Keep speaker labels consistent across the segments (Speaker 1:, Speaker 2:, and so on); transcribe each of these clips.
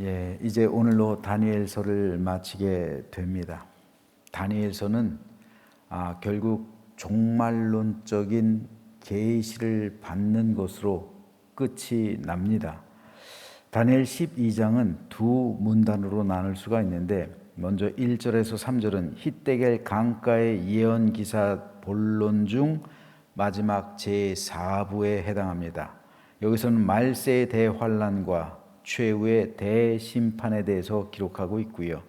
Speaker 1: 예, 이제 오늘로 다니엘서를 마치게 됩니다. 다니엘서는 아, 결국 종말론적인 계시를 받는 것으로 끝이 납니다. 다니엘 12장은 두 문단으로 나눌 수가 있는데 먼저 1절에서 3절은 히데겔 강가의 예언 기사 본론 중 마지막 제4부에 해당합니다. 여기서는 말세의 대환란과 최후의 대심판에 대해서 기록하고 있고요.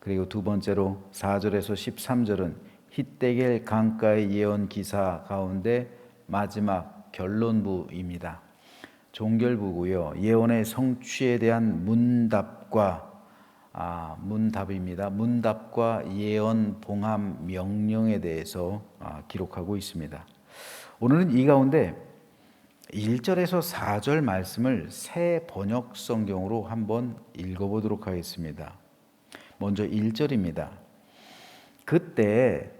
Speaker 1: 그리고 두 번째로 4절에서 13절은 히데겔 강가의 예언 기사 가운데 마지막 결론부입니다. 종결부고요. 예언의 성취에 대한 문답과 아, 문답입니다. 문답과 예언 봉함 명령에 대해서 아, 기록하고 있습니다. 오늘은 이 가운데 1절에서 4절 말씀을 새 번역 성경으로 한번 읽어보도록 하겠습니다. 먼저 1절입니다. 그때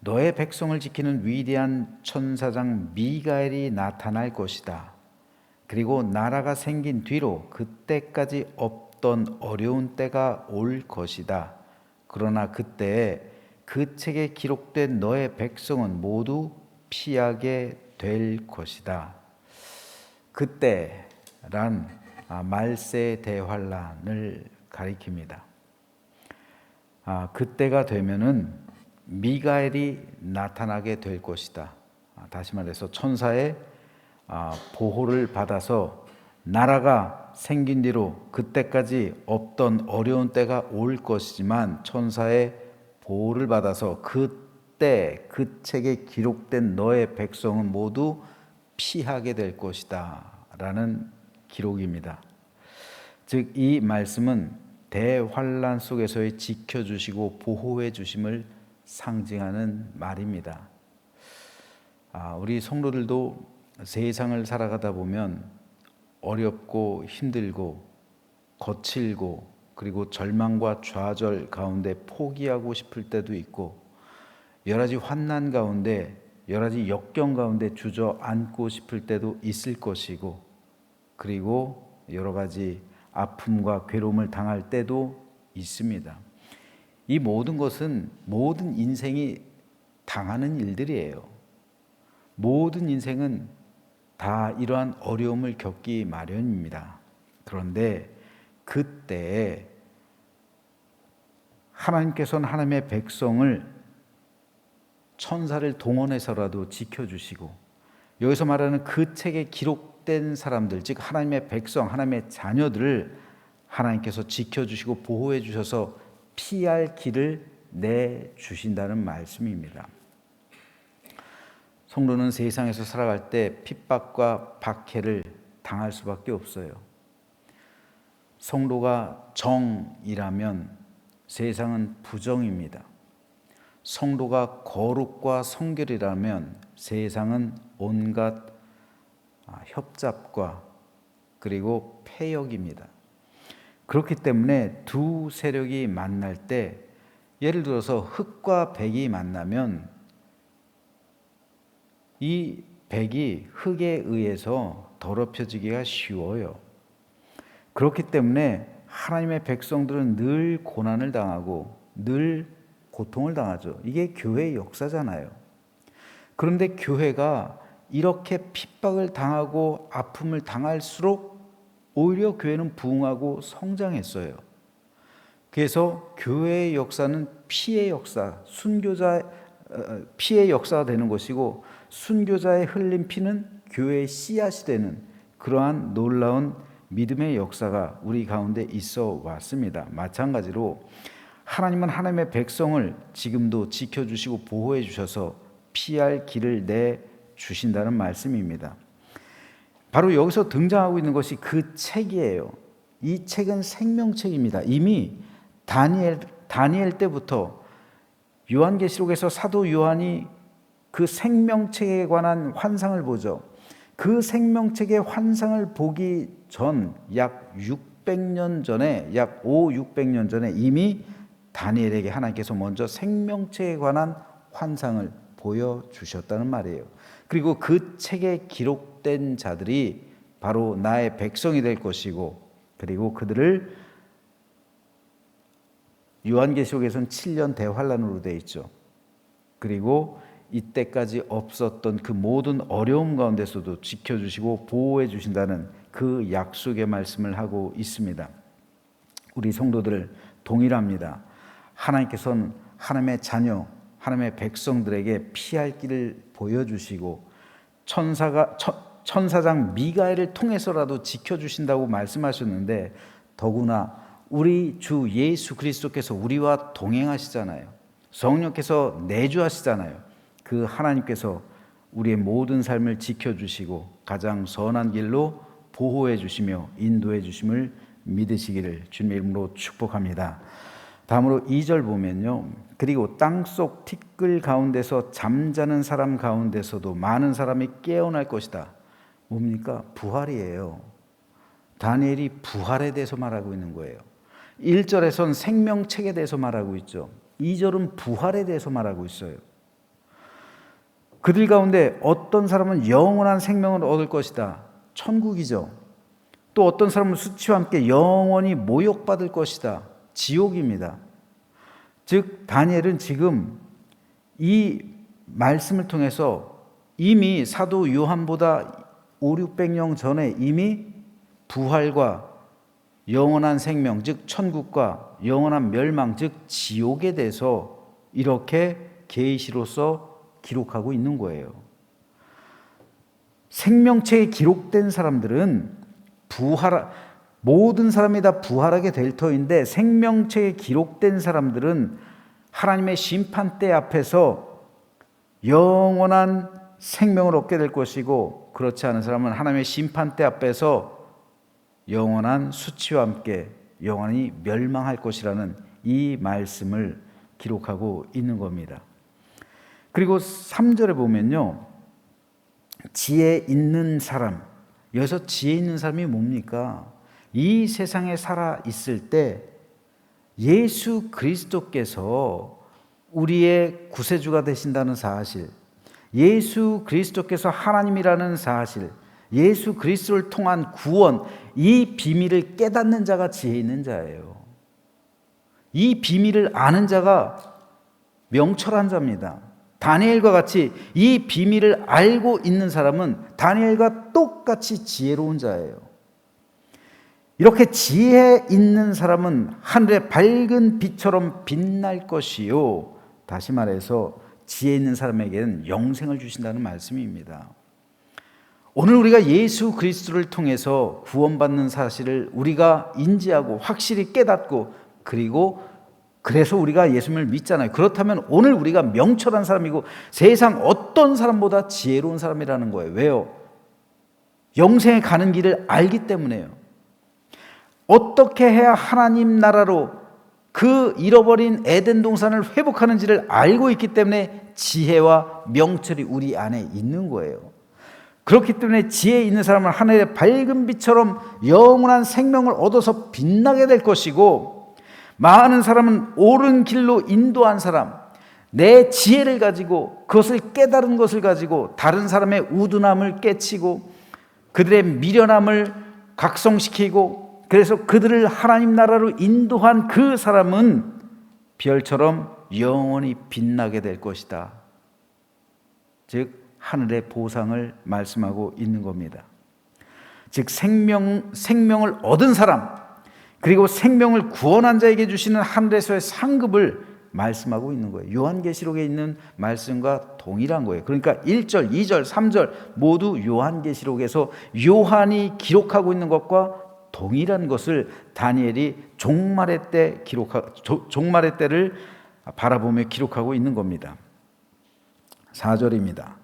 Speaker 1: 너의 백성을 지키는 위대한 천사장 미가엘이 나타날 것이다. 그리고 나라가 생긴 뒤로 그때까지 없던 어려운 때가 올 것이다. 그러나 그때 그 책에 기록된 너의 백성은 모두 피하게 될 것이다. 그때란 아, 말세 대환란을 가리킵니다. 아, 그때가 되면은 미가엘이 나타나게 될 것이다. 아, 다시 말해서 천사의 아, 보호를 받아서 나라가 생긴 뒤로 그때까지 없던 어려운 때가 올 것이지만 천사의 보호를 받아서 그때 그 책에 기록된 너의 백성은 모두 피하게 될 것이다. 라는 기록입니다. 즉, 이 말씀은 대환란 속에서의 지켜 주시고 보호해 주심을 상징하는 말입니다. 아, 우리 성도들도 세상을 살아가다 보면 어렵고 힘들고 거칠고 그리고 절망과 좌절 가운데 포기하고 싶을 때도 있고 여러 가지 환난 가운데 여러 가지 역경 가운데 주저앉고 싶을 때도 있을 것이고 그리고 여러 가지 아픔과 괴로움을 당할 때도 있습니다. 이 모든 것은 모든 인생이 당하는 일들이에요. 모든 인생은 다 이러한 어려움을 겪기 마련입니다. 그런데 그때 하나님께서는 하나님의 백성을 천사를 동원해서라도 지켜주시고 여기서 말하는 그 책에 기록된 사람들, 즉 하나님의 백성, 하나님의 자녀들을 하나님께서 지켜주시고 보호해 주셔서 피할 길을 내 주신다는 말씀입니다. 성도는 세상에서 살아갈 때 핍박과 박해를 당할 수밖에 없어요. 성도가 정이라면 세상은 부정입니다. 성도가 거룩과 성결이라면 세상은 온갖 아, 협잡과 그리고 폐역입니다. 그렇기 때문에 두 세력이 만날 때 예를 들어서 흙과 백이 만나면 이 백이 흙에 의해서 더럽혀지기가 쉬워요. 그렇기 때문에 하나님의 백성들은 늘 고난을 당하고 늘 고통을 당하죠. 이게 교회의 역사잖아요. 그런데 교회가 이렇게 핍박을 당하고 아픔을 당할수록 오히려 교회는 부흥하고 성장했어요. 그래서 교회의 역사는 피의 역사, 순교자 어, 피의 역사가 되는 것이고 순교자의 흘린 피는 교회의 씨앗이 되는 그러한 놀라운 믿음의 역사가 우리 가운데 있어 왔습니다. 마찬가지로 하나님은 하나님의 백성을 지금도 지켜주시고 보호해 주셔서 피할 길을 내 주신다는 말씀입니다. 바로 여기서 등장하고 있는 것이 그 책이에요. 이 책은 생명책입니다. 이미 다니엘 다니엘 때부터 요한계시록에서 사도 요한이 그 생명책에 관한 환상을 보죠. 그 생명책의 환상을 보기 전 약 600년 전에 약 5, 600년 전에 이미 다니엘에게 하나님께서 먼저 생명체에 관한 환상을 보여주셨다는 말이에요. 그리고 그 책에 기록된 자들이 바로 나의 백성이 될 것이고 그리고 그들을 요한계시록에서는 7년 대환란으로 되어 있죠. 그리고 이때까지 없었던 그 모든 어려움 가운데서도 지켜주시고 보호해 주신다는 그 약속의 말씀을 하고 있습니다. 우리 성도들 동일합니다. 하나님께서는 하나님의 자녀, 하나님의 백성들에게 피할 길을 보여주시고 천사가 천 사장 미가엘을 통해서라도 지켜주신다고 말씀하셨는데 더구나 우리 주 예수 그리스도께서 우리와 동행하시잖아요. 성령께서 내주하시잖아요. 그 하나님께서 우리의 모든 삶을 지켜주시고 가장 선한 길로 보호해 주시며 인도해 주심을 믿으시기를 주님의 이름으로 축복합니다. 다음으로 2절 보면요. 그리고 땅속 티끌 가운데서 잠자는 사람 가운데서도 많은 사람이 깨어날 것이다. 뭡니까? 부활이에요. 다니엘이 부활에 대해서 말하고 있는 거예요. 1절에선 생명책에 대해서 말하고 있죠. 2절은 부활에 대해서 말하고 있어요. 그들 가운데 어떤 사람은 영원한 생명을 얻을 것이다. 천국이죠. 또 어떤 사람은 수치와 함께 영원히 모욕받을 것이다. 지옥입니다. 즉, 다니엘은 지금 이 말씀을 통해서 이미 사도 요한보다 5, 600년 전에 이미 부활과 영원한 생명, 즉 천국과 영원한 멸망, 즉 지옥에 대해서 이렇게 계시로서 기록하고 있는 거예요. 생명체에 기록된 사람들은 부활 모든 사람이 다 부활하게 될 터인데 생명체에 기록된 사람들은 하나님의 심판대 앞에서 영원한 생명을 얻게 될 것이고 그렇지 않은 사람은 하나님의 심판대 앞에서 영원한 수치와 함께 영원히 멸망할 것이라는 이 말씀을 기록하고 있는 겁니다. 그리고 3절에 보면요. 지혜 있는 사람. 여기서 지혜 있는 사람이 뭡니까? 이 세상에 살아 있을 때 예수 그리스도께서 우리의 구세주가 되신다는 사실, 예수 그리스도께서 하나님이라는 사실, 예수 그리스도를 통한 구원, 이 비밀을 깨닫는 자가 지혜 있는 자예요. 이 비밀을 아는 자가 명철한 자입니다. 다니엘과 같이 이 비밀을 알고 있는 사람은 다니엘과 똑같이 지혜로운 자예요. 이렇게 지혜 있는 사람은 하늘의 밝은 빛처럼 빛날 것이요. 다시 말해서 지혜 있는 사람에게는 영생을 주신다는 말씀입니다. 오늘 우리가 예수 그리스도를 통해서 구원받는 사실을 우리가 인지하고 확실히 깨닫고 그리고 그래서 우리가 예수님을 믿잖아요. 그렇다면 오늘 우리가 명철한 사람이고 세상 어떤 사람보다 지혜로운 사람이라는 거예요. 왜요? 영생에 가는 길을 알기 때문에요. 어떻게 해야 하나님 나라로 그 잃어버린 에덴 동산을 회복하는지를 알고 있기 때문에 지혜와 명철이 우리 안에 있는 거예요. 그렇기 때문에 지혜 있는 사람은 하늘의 밝은 빛처럼 영원한 생명을 얻어서 빛나게 될 것이고 많은 사람은 옳은 길로 인도한 사람, 내 지혜를 가지고 그것을 깨달은 것을 가지고 다른 사람의 우둔함을 깨치고 그들의 미련함을 각성시키고 그래서 그들을 하나님 나라로 인도한 그 사람은 별처럼 영원히 빛나게 될 것이다. 즉 하늘의 보상을 말씀하고 있는 겁니다. 즉 생명 생명을 얻은 사람 그리고 생명을 구원한 자에게 주시는 하늘에서의 상급을 말씀하고 있는 거예요. 요한계시록에 있는 말씀과 동일한 거예요. 그러니까 1절, 2절, 3절 모두 요한계시록에서 요한이 기록하고 있는 것과 동일한 것을 다니엘이 종말의 때 기록하 종말의 때를 바라보며 기록하고 있는 겁니다. 4절입니다.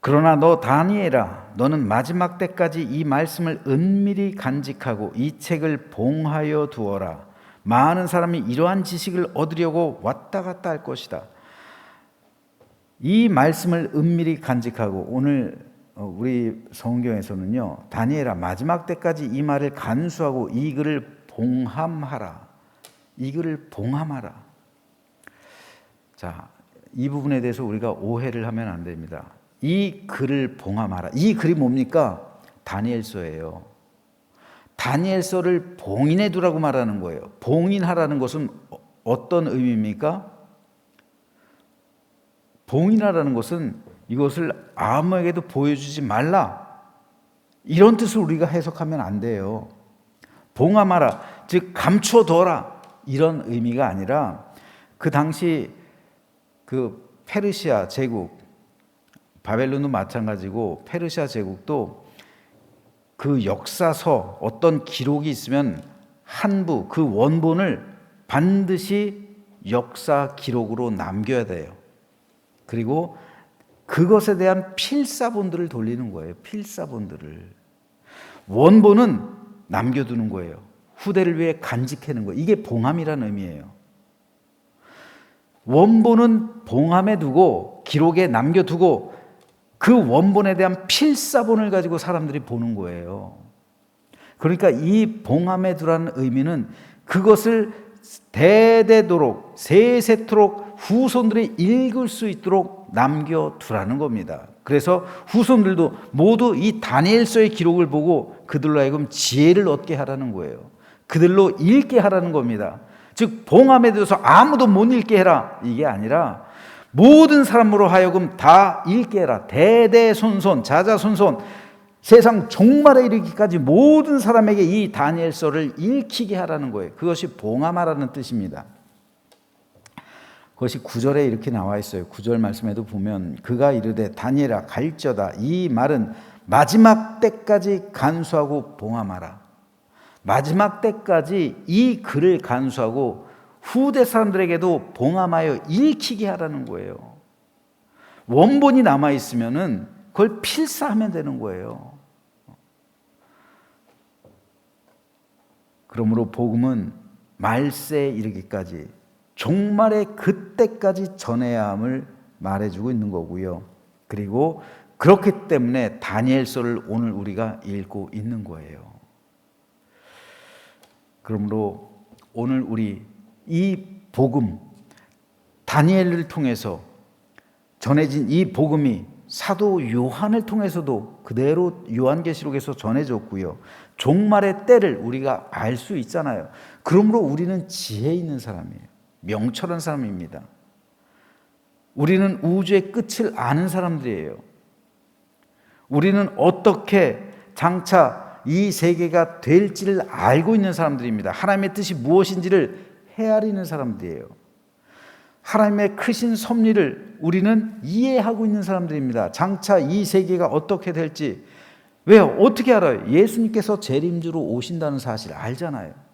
Speaker 1: 그러나 너 다니엘아 너는 마지막 때까지 이 말씀을 은밀히 간직하고 이 책을 봉하여 두어라 많은 사람이 이러한 지식을 얻으려고 왔다 갔다 할 것이다 이 말씀을 은밀히 간직하고 오늘 어, 우리 성경에서는요 다니엘아 마지막 때까지 이 말을 간수하고 이 글을 봉함하라 이 글을 봉함하라 자이 부분에 대해서 우리가 오해를 하면 안 됩니다 이 글을 봉함하라. 이 글이 뭡니까? 다니엘서예요. 다니엘서를 봉인해 두라고 말하는 거예요. 봉인하라는 것은 어- 어떤 의미입니까? 봉인하라는 것은 이것을 아무에게도 보여주지 말라. 이런 뜻을 우리가 해석하면 안 돼요. 봉함하라, 즉 감춰둬라 이런 의미가 아니라 그 당시 그 페르시아 제국 바벨론도 마찬가지고 페르시아 제국도 그 역사서 어떤 기록이 있으면 한부 그 원본을 반드시 역사 기록으로 남겨야 돼요. 그리고 그것에 대한 필사본들을 돌리는 거예요. 필사본들을. 원본은 남겨두는 거예요. 후대를 위해 간직하는 거예요. 이게 봉함이라는 의미예요. 원본은 봉함에 두고 기록에 남겨두고 그 원본에 대한 필사본을 가지고 사람들이 보는 거예요. 그러니까 이 봉함에 두라는 의미는 그것을 대대도록 세세토록 후손들이 읽을 수 있도록 남겨두라는 겁니다. 그래서 후손들도 모두 이 다니엘서의 기록을 보고 그들로 하여금 지혜를 얻게 하라는 거예요. 그들로 읽게 하라는 겁니다. 즉 봉함에 들어서 아무도 못 읽게 해라 이게 아니라 모든 사람으로 하여금 다 읽게 해라. 대대손손 자자손손 세상 종말에 이르기까지 모든 사람에게 이 다니엘서를 읽히게 하라는 거예요. 그것이 봉함하라는 뜻입니다. 그것이 구절에 이렇게 나와 있어요. 구절 말씀에도 보면 그가 이르되 다니엘아 갈지어다 이 말은 마지막 때까지 간수하고 봉함하라. 마지막 때까지 이 글을 간수하고 후대 사람들에게도 봉함하여 읽히게 하라는 거예요. 원본이 남아 있으면은 그걸 필사하면 되는 거예요. 그러므로 복음은 말세에 이르기까지 종말의 그때까지 전해야 함을 말해주고 있는 거고요. 그리고 그렇기 때문에 다니엘서를 오늘 우리가 읽고 있는 거예요. 그러므로 오늘 우리 이 복음 다니엘을 통해서 전해진 이 복음이 사도 요한을 통해서도 그대로 요한계시록에서 전해졌고요. 종말의 때를 우리가 알 수 있잖아요. 그러므로 우리는 지혜 있는 사람이에요. 명철한 사람입니다. 우리는 우주의 끝을 아는 사람들이에요. 우리는 어떻게 장차 이 세계가 될지를 알고 있는 사람들입니다. 하나님의 뜻이 무엇인지를 헤아리는 사람들이에요. 하나님의 크신 섭리를 우리는 이해하고 있는 사람들입니다. 장차 이 세계가 어떻게 될지 왜요? 어떻게 알아요? 예수님께서 재림주로 오신다는 사실 알잖아요.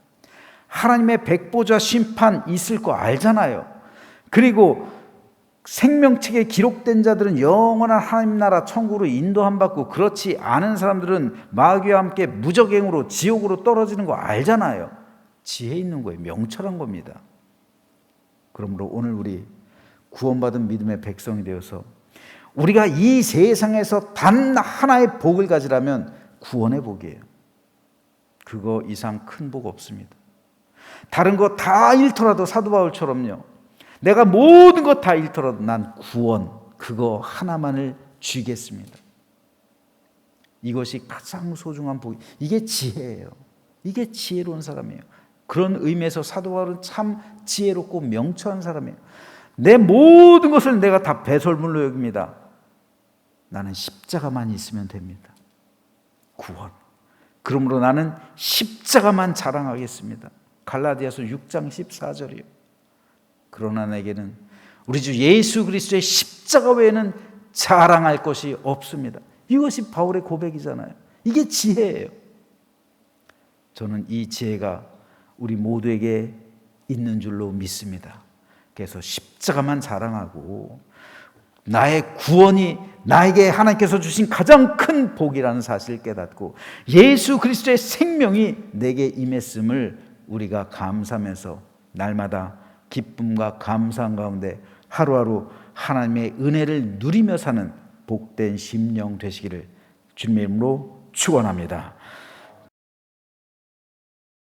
Speaker 1: 하나님의 백보자 심판 있을 거 알잖아요. 그리고 생명책에 기록된 자들은 영원한 하나님 나라 천국으로 인도함 받고 그렇지 않은 사람들은 마귀와 함께 무적행으로 지옥으로 떨어지는 거 알잖아요. 지혜 있는 거예요. 명철한 겁니다. 그러므로 오늘 우리 구원받은 믿음의 백성이 되어서 우리가 이 세상에서 단 하나의 복을 가지라면 구원의 복이에요. 그거 이상 큰 복 없습니다. 다른 거 다 잃더라도 사도 바울처럼요. 내가 모든 것 다 잃더라도 난 구원 그거 하나만을 쥐겠습니다. 이것이 가장 소중한 복. 이게 지혜예요. 이게 지혜로운 사람이에요. 그런 의미에서 사도 바울은 참 지혜롭고 명철한 사람이에요. 내 모든 것을 내가 다 배설물로 여깁니다. 나는 십자가만 있으면 됩니다. 구원. 그러므로 나는 십자가만 자랑하겠습니다. 갈라디아서 6장 14절이요. 그러나 내게는 우리 주 예수 그리스도의 십자가 외에는 자랑할 것이 없습니다. 이것이 바울의 고백이잖아요. 이게 지혜예요. 저는 이 지혜가 우리 모두에게 있는 줄로 믿습니다. 그래서 십자가만 자랑하고 나의 구원이 나에게 하나님께서 주신 가장 큰 복이라는 사실을 깨닫고 예수 그리스도의 생명이 내게 임했음을 우리가 감사하면서 날마다 기쁨과 감사한 가운데 하루하루 하나님의 은혜를 누리며 사는 복된 심령 되시기를 주님의 이름으로 축원합니다.